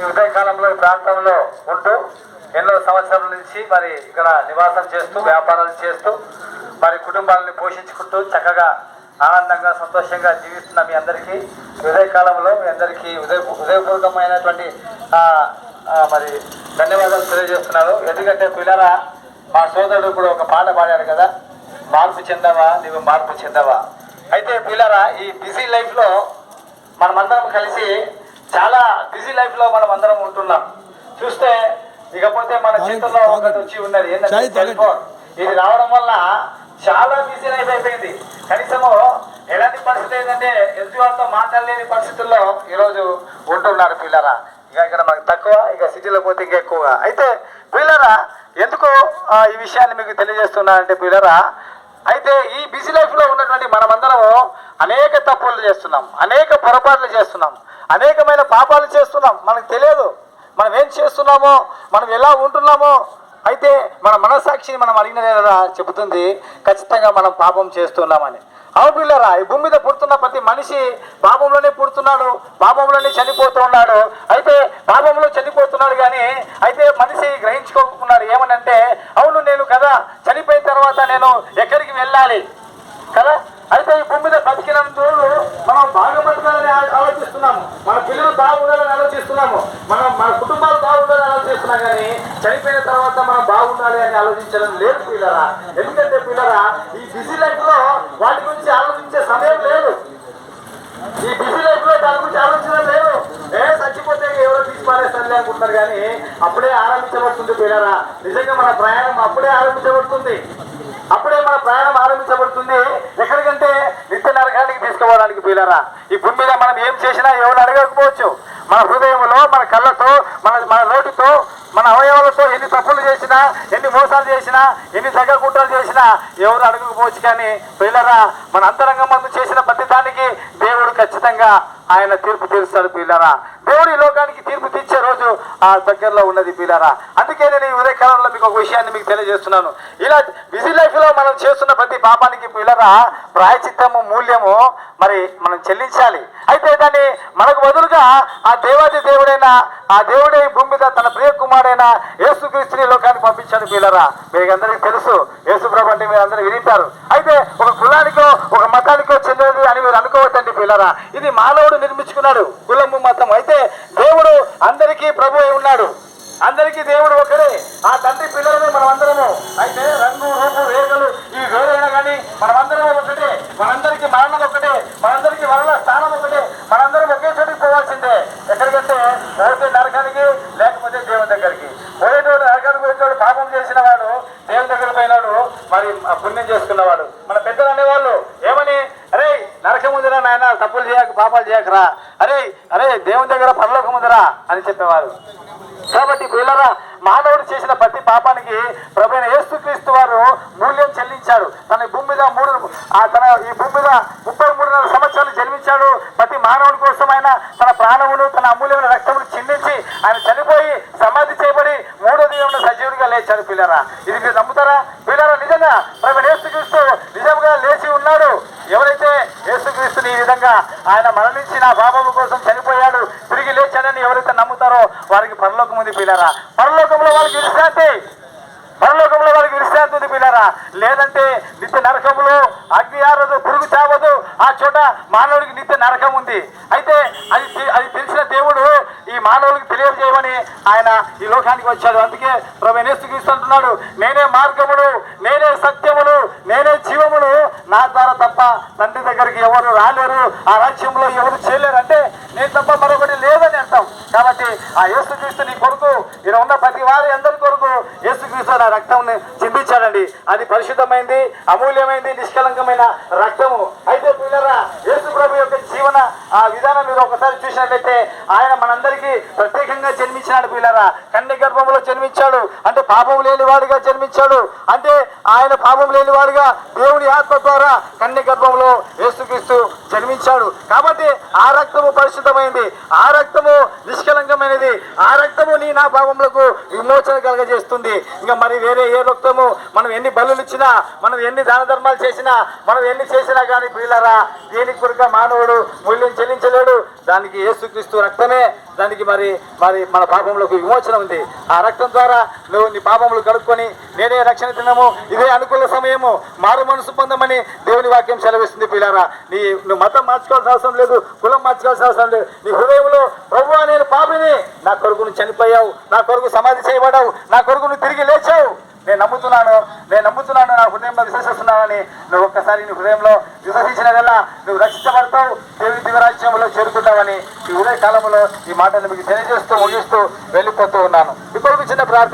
ఈ ఉదయకాలంలో ఈ ప్రాంతంలో ఉంటూ ఎన్నో సంవత్సరాల నుంచి మరి ఇక్కడ నివాసం చేస్తూ వ్యాపారాలు చేస్తూ మరి కుటుంబాలని పోషించుకుంటూ చక్కగా ఆనందంగా సంతోషంగా జీవిస్తున్న మీ అందరికీ ఉదయకాలంలో మీ అందరికీ ఉదయ ఉదయపూర్వకమైనటువంటి మరి ధన్యవాదాలు తెలియజేస్తున్నాను. ఎందుకంటే పిల్లరా మా సోదరుడు ఇప్పుడు ఒక పాట పాడాడు కదా మార్పు చెందవా నువ్వు మార్పు చెందవా? అయితే పిల్లరా ఈ బిజీ లైఫ్లో మనమందరం కలిసి చాలా బిజీ లైఫ్లో మనం అందరం ఉంటున్నాం. చూస్తే ఇకపోతే మన చేతుల్లో ఒకటి వచ్చి ఉన్నది. ఏంటంటే చాయ్ సెల్ ఫోన్ ఇది రావడం వల్ల చాలా బిజీ లైఫ్ అయిపోయింది. కనీసము ఎలాంటి పరిస్థితి ఏంటంటే ఎదుటి వాళ్ళతో మాట్లాడలేని పరిస్థితుల్లో ఈరోజు ఉంటున్నారు పిల్లరా. ఇక ఇక్కడ మనకు తక్కువ ఇక సిటీలో పోతే ఇంకా ఎక్కువగా అయితే పిల్లరా ఎందుకు ఈ విషయాన్ని మీకు తెలియజేస్తున్నానంటే పిల్లరా అయితే ఈ బిజీ లైఫ్లో ఉన్నటువంటి మనమందరము అనేక తప్పులు చేస్తున్నాం. అనేక పొరపాట్లు చేస్తున్నాం. అనేకమైన పాపాలు చేస్తున్నాం. మనకు తెలియదు. మనం ఏం చేస్తున్నామో మనం ఎలా ఉంటున్నామో. అయితే మన మనసాక్షిని మనం అడిగినదేదా చెబుతుంది ఖచ్చితంగా మనం పాపం చేస్తున్నామని. అవును పిల్లరా ఈ భూమి మీద పుడుతున్న ప్రతి మనిషి పాపంలోనే పుడుతున్నాడు పాపంలోనే చనిపోతూ ఉన్నాడు. అయితే పాపంలో చనిపోతున్నాడు కానీ అయితే మనిషి గ్రహించుకోకున్నాడు ఏమనంటే అవును నేను కదా చనిపోయిన తర్వాత నేను ఎక్కడికి వెళ్ళాలి కదా అయితే ఈ భూమి మీద బతికినంత రోజులు మనం బాగా బతకాలని ఆ- ఆలోచిస్తున్నాము మన పిల్లలు బాగుండాలని ఆలోచిస్తున్నాము మన మన కుటుంబాలు బాగుండాలని ఆలోచిస్తున్నాం కానీ చనిపోయిన తర్వాత మనం బాగుండాలి అని ఆలోచించడం లేదు పిల్లరా. ఎందుకంటే పిల్లరా ఈ బిజీ లైఫ్లో వాటి గురించి ఆలోచించే సమయం లేదు. ఈ బిజీ లైఫ్లో దాని గురించి ఆలోచన లేదు. ఏ చచ్చిపోతే ఎవరో తీసి పారేస్తారు అనుకుంటారు కానీ అప్పుడే ఆరంభించబడుతుంది పిల్లరా. నిజంగా మన ప్రయాణం అప్పుడే ఆరంభించబడుతుంది. అప్పుడే మన ప్రయాణం ఆరంభించబడుతుంది. ఎక్కడికంటే నిత్య నరకానికి తీసుకోవడానికి పిల్లరా. ఈ భూమి మీద మనం ఏం చేసినా ఎవరు అడగకపోవచ్చు. మన హృదయంలో మన కళ్ళతో మన మన నోటితో మన అవయవాలతో ఎన్ని తప్పులు చేసినా ఎన్ని మోసాలు చేసినా ఎన్ని దగ్గర కుట్రలు చేసినా ఎవరు అడగకపోవచ్చు కానీ పిల్లరా మన అంతరంగం మందు చేసిన ప్రతి దానికి దేవుడు ఖచ్చితంగా ఆయన తీర్పు తీరుస్తాడు పిల్లరా. దేవుడు ఈ లోకానికి తీర్పు తీర్చే రోజు ఆ దగ్గరలో ఉన్నది పిల్లరా. అందుకే నేను ఈ ఉదయకాలంలో మీకు ఒక విషయాన్ని మీకు తెలియజేస్తున్నాను. ఇలా బిజీ లైఫ్లో మనం చేస్తున్న ప్రతి పాపానికి పిల్లరా ప్రాయచిత్తము మూల్యము మరి మనం చెల్లించాలి. అయితే దాన్ని మనకు బదులుగా ఆ దేవాది దేవుడైన ఆ దేవుడే ఈ భూమి మీద తన ప్రియ కుమారైన యేసుక్రీస్తుని ఈ లోకానికి పంపించాడు పిల్లరా. మీకు అందరికీ తెలుసు యేసు ప్రభు అంటే మీరు అందరూ వినితారు అయితే ఒక కులానికో ఒక మతానికో చెందినది అని మీరు అనుకోవద్దండి పిల్లరా. ఇది మానవుడు నిర్మించుకున్నాడు కులము మతం అయితే దేవుడు అందరికీ ప్రభు ఉన్నాడు. అందరికీ దేవుడు ఒకడే. ఆ తండ్రి పిల్లలని మనం అందరము అయితే రంగు రూపు రేఖలు ఈ వేరైనా కానీ మనమందరం ఒకటే మనందరికీ మరణం ఒకటే మనందరికీ వరల స్థానం ఒకటే మనందరం ఒకే చోటికి పోవాల్సిందే ఎక్కడికంటే పోతే నరకానికి లేకపోతే దేవుని దగ్గరికి పోయేటోడు నరకానికి పోయేటోడు పాపం చేసిన వాడు దేవుని దగ్గర పోయినాడు మరి ఆ ఉన్నవాడు. మన పెద్దలు అనేవాళ్ళు ఏమని? అరే నరకం ఉందిరా నాయన తప్పులు చేయక పాపాలు చేయకరా. అరే అరే దేవుని దగ్గర పరలోకం ఉందిరా అని చెప్పేవారు. కాబట్టి పిల్లరా మానవుడు చేసిన ప్రతి పాపానికి ప్రభైన యేసుక్రీస్తు వారు మూల్యం చెల్లించాడు తన భూమి మీద మూడు ఆ తన ఈ భూమి మీద ముప్పై మూడున్నర సంవత్సరాలు జన్మించాడు. ప్రతి మానవుడి కోసం ఆయన తన ప్రాణమును తన అమూల్యమైన రక్తమును చిందించి ఆయన చనిపోయి సమాధి చేయబడి మూడో దినంలో సజీవుడిగా లేచాడు పిల్లరా. ఇది మీరు నమ్ముతారా పిల్లరా నిజంగా ప్రభు యేసుక్రీస్తు నిజంగా ఉన్నాడు. ఎవరైతే యేసుక్రీస్తుని ఈ విధంగా ఆయన మరణించి నా బాబాబు కోసం చనిపోయాడు తిరిగి లేచాడని ఎవరైతే నమ్ముతారో వారికి పరలోకం ఉంది పిల్లరా. పరలోకంలో వాళ్ళకి విశ్రాంతి. పరలోకంలో వారికి విశ్రాంతి ఉంది పిల్లరా. లేదంటే నిత్య నరకములో అగ్ని ఆరదు పురుగు చావదు. ఆ చోట మానవుడికి నిత్య నరకం ఉంది. అయితే అది అది తెలిసిన దేవుడు ఈ మానవుడికి తెలియజేయమని ఆయన ఈ లోకానికి వచ్చాడు. అందుకే ప్రభు నేస్తు అంటున్నాడు నేనే మార్గమును నేనే సత్యమును నేనే జీవమును నా ద్వారా తప్ప తండ్రి దగ్గరికి ఎవరు రాలేరు ఆ రాజ్యంలో ఎవరు చేయలేరు అంటే నేను తప్ప మరొకటి లేదని అర్థం. కాబట్టి ఆ యేసుక్రీస్తు నీ కొరకు ఇక్కడ ఉన్న ప్రతి వారి అందరి కొరకు యేసుక్రీస్తు నా రక్తం చిందించాడండి. అది పరిశుద్ధమైంది అమూల్యమైంది నిష్కలంకమైన రక్తము. అయితే పిల్లరా యేసు ప్రభు యొక్క జీవన ఆ విధానం మీరు ఒకసారి చూసినట్లయితే ఆయన మనందరికీ ప్రత్యేకంగా జన్మించినాడు పిల్లరా. కన్య గర్భంలో జన్మించాడు అంటే పాపం లేని వాడిగా జన్మించాడు. అంటే ఆయన పాపం లేని వారుగా దేవుని ఆత్మ ద్వారా కన్య గర్భంలో యేసుక్రీస్తు జన్మించాడు. కాబట్టి ఆ రక్తము పరిశుద్ధమైంది. ఆ రక్తము నిష్కలంకమైనది ఆ రక్తము నీ నా పాపములకు విమోచన కలగజేస్తుంది. ఇంకా మరి వేరే ఏ రక్తము మనం ఎన్ని బలులు ఇచ్చినా మనం ఎన్ని దాన ధర్మాలు చేసినా మనం ఎన్ని చేసినా కానీ పిల్లరా దేనికి కొరక మానవుడు మూల్యం చెల్లించలేడు. దానికి యేసుక్రీస్తు రక్తమే దానికి మరి మరి మన పాపంలో విమోచన ఉంది. ఆ రక్తం ద్వారా నువ్వు నీ పాపములు కడుక్కొని నేనే రక్షణ తినము ఇదే అనుకూల సమయము. మారు మనసు పొందమని దేవుని వాక్యం సెలవిస్తుంది పిల్లారా. నీ నువ్వు మతం మార్చుకోవాల్సిన అవసరం లేదు కులం మార్చుకోవాల్సిన అవసరం లేదు. నీ హృదయంలో ప్రభు నేను పాపిని నా కొరకు నువ్వు చనిపోయావు నా కొరకు సమాధి చేయబడావు నా కొరకు నువ్వు తిరిగి లేచావు నేను నమ్ముతున్నాను నేను నమ్ముతున్నాను నా హృదయంలో విశ్వసిస్తున్నానని నువ్వు ఒక్కసారి నీ హృదయంలో విశ్వసించినదల్లా నువ్వు రక్షించబడతావు దేవుని దివరాజ్యంలో చేరుకుంటావని ఈ ఉదయ కాలంలో ఈ మాటలు మీకు తెలియజేస్తూ ముగిస్తూ వెళ్ళిపోతూ ఉన్నాను. ఇప్పుడు చిన్న ప్రార్థన.